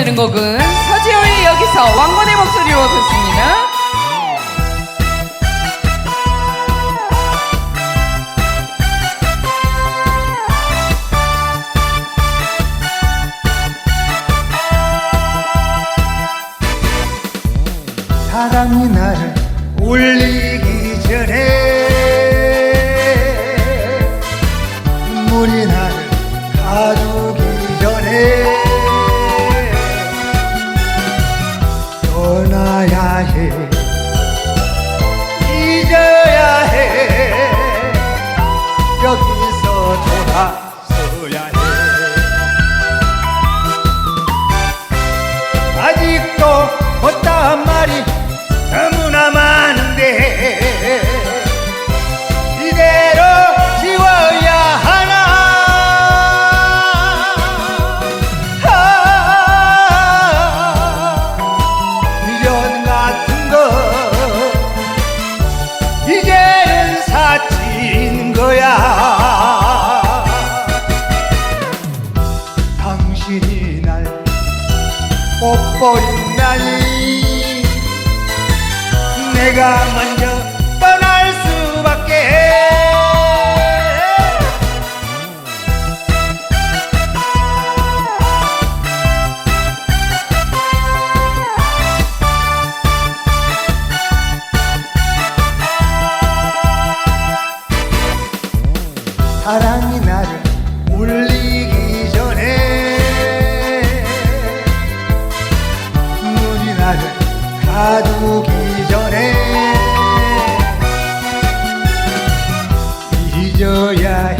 이어지는 곡은 서지호의 여기서 왕건의 목소리로 듣습니다. 사랑이 나를 울리기 전에 눈물이 나를 가두기 해. 잊어야 해. 여기서 돌아서야 해. 아직도 못 버린다니? 내가 먼저 떠날 수밖에 사랑이 나를 울리기 나를 가두기 전에 잊어야 해